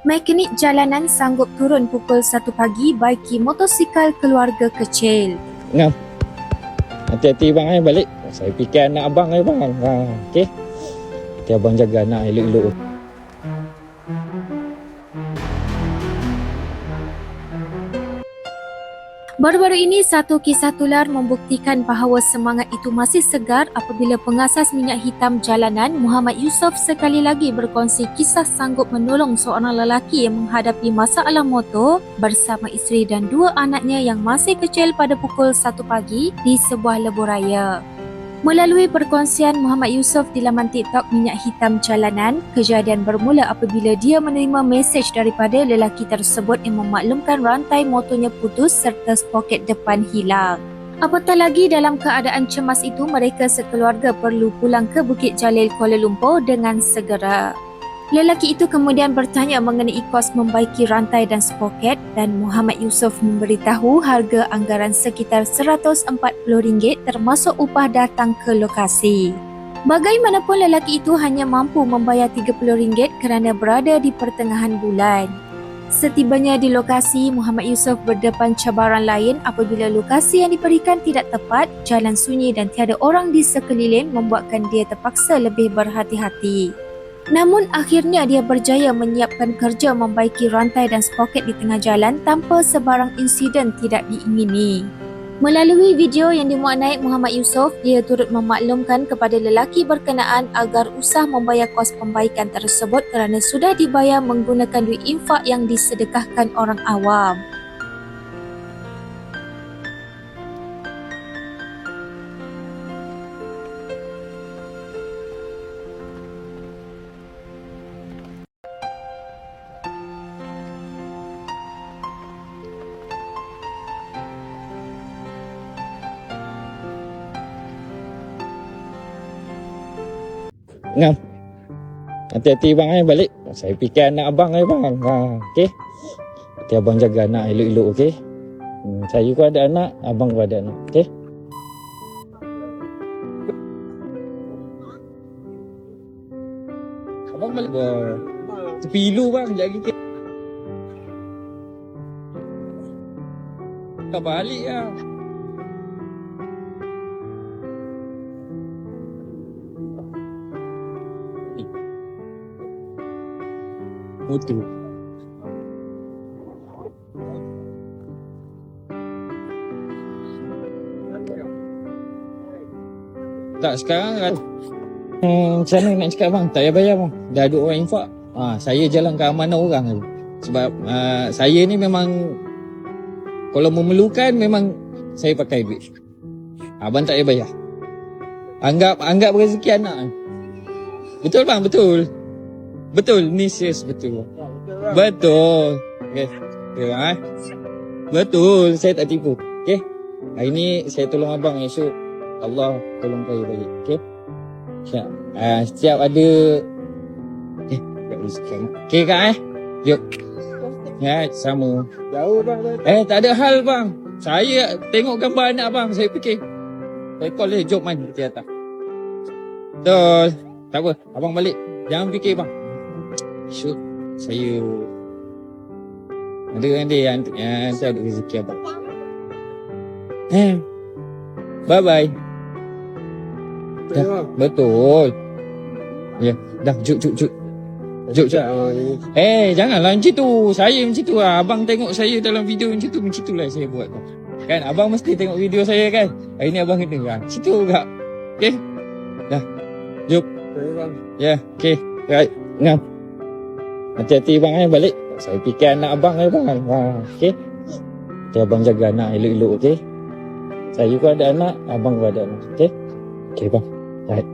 Mekanik jalanan sanggup turun pukul 1 pagi baiki motosikal keluarga kecil. Ngam. Hati-hati bang eh balik. Saya fikir anak abang eh bang. Ha, okey. Nanti abang jaga anak elok-elok. Baru-baru ini satu kisah tular membuktikan bahawa semangat itu masih segar apabila pengasas minyak hitam jalanan Muhammad Yusof sekali lagi berkongsi kisah sanggup menolong seorang lelaki yang menghadapi masalah motor bersama isteri dan dua anaknya yang masih kecil pada pukul 1 pagi di sebuah lebuh Melalui perkongsian Muhammad Yusof di laman TikTok Minyak Hitam Jalanan, kejadian bermula apabila dia menerima mesej daripada lelaki tersebut yang memaklumkan rantai motornya putus serta spoket depan hilang. Apatah lagi dalam keadaan cemas itu, mereka sekeluarga perlu pulang ke Bukit Jalil Kuala Lumpur dengan segera. Lelaki itu kemudian bertanya mengenai kos membaiki rantai dan spoket dan Muhammad Yusof memberitahu harga anggaran sekitar RM140 termasuk upah datang ke lokasi. Bagaimanapun lelaki itu hanya mampu membayar RM30 kerana berada di pertengahan bulan. Setibanya di lokasi, Muhammad Yusof berdepan cabaran lain apabila lokasi yang diberikan tidak tepat, jalan sunyi dan tiada orang di sekeliling membuatkan dia terpaksa lebih berhati-hati. Namun akhirnya dia berjaya menyiapkan kerja membaiki rantai dan spoket di tengah jalan tanpa sebarang insiden tidak diingini. Melalui video yang dimuat naik Muhammad Yusof, dia turut memaklumkan kepada lelaki berkenaan agar usah membayar kos pembaikan tersebut kerana sudah dibayar menggunakan duit infak yang disedekahkan orang awam. Ngam. Hati-hati bang eh balik. Saya fikir anak abang eh bang. Ha, okey. Nanti abang jaga anak elok-elok okey. Hmm, saya pun ada anak, abang pun ada anak. Okey. Abang balik bang. Sepilu bang, lagi ke. Kau balik lah. Mutu. Tak sekarang kan Hmm, macam mana nak cakap bang? Tak payah bayar bang. Dah ada orang infak. Ha, saya jalan ke amanah orang tu. Sebab uh, saya ni memang kalau memerlukan memang saya pakai duit. Abang tak payah bayar. Anggap anggap rezeki anak. Betul bang, betul. Betul, ni serius betul. Betul. Okay. Betul, ha? Betul, saya tak tipu. Okay. Hari ni saya tolong abang esok. Allah tolong saya balik. Okay. Siap. Uh, setiap ada Eh, tak boleh sekian. Okay kak eh? Yuk. Ya, sama. Jauh bang. Eh, tak ada hal bang. Saya tengok gambar anak bang, saya fikir. Saya call dia, jom man di atas. Betul. Tak apa, abang balik. Jangan fikir bang. Syuk, saya ada kan dia yang, yang saya ada rezeki abang. Eh. Bye bye. Dah, betul. Ya, dah juk juk juk. Juk juk. Eh, janganlah macam tu. Saya macam tu lah. Abang tengok saya dalam video macam tu, macam tu lah saya buat. Kan, abang mesti tengok video saya kan. Hari ni abang kena lah. Macam tu kak. Okay? Dah. Jom. Ya, yeah, okay. Right. Ngam. Hati-hati bang eh balik. Saya fikir anak abang eh bang. Ha, okay? Nanti abang jaga anak elok-elok, okay? Saya pun ada anak, abang pun ada anak, okay? Okay bang. Right.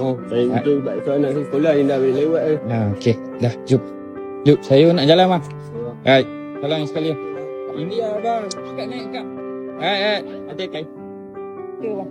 Oh, saya tu baik so anak saya sekolah yang dah boleh lewat eh. Ha, okay. Dah, jom. Jom, saya nak jalan bang. Right. Salam sekali. Ini lah bang. Kat naik kak. Right, right. Hati-hati. Okay bang.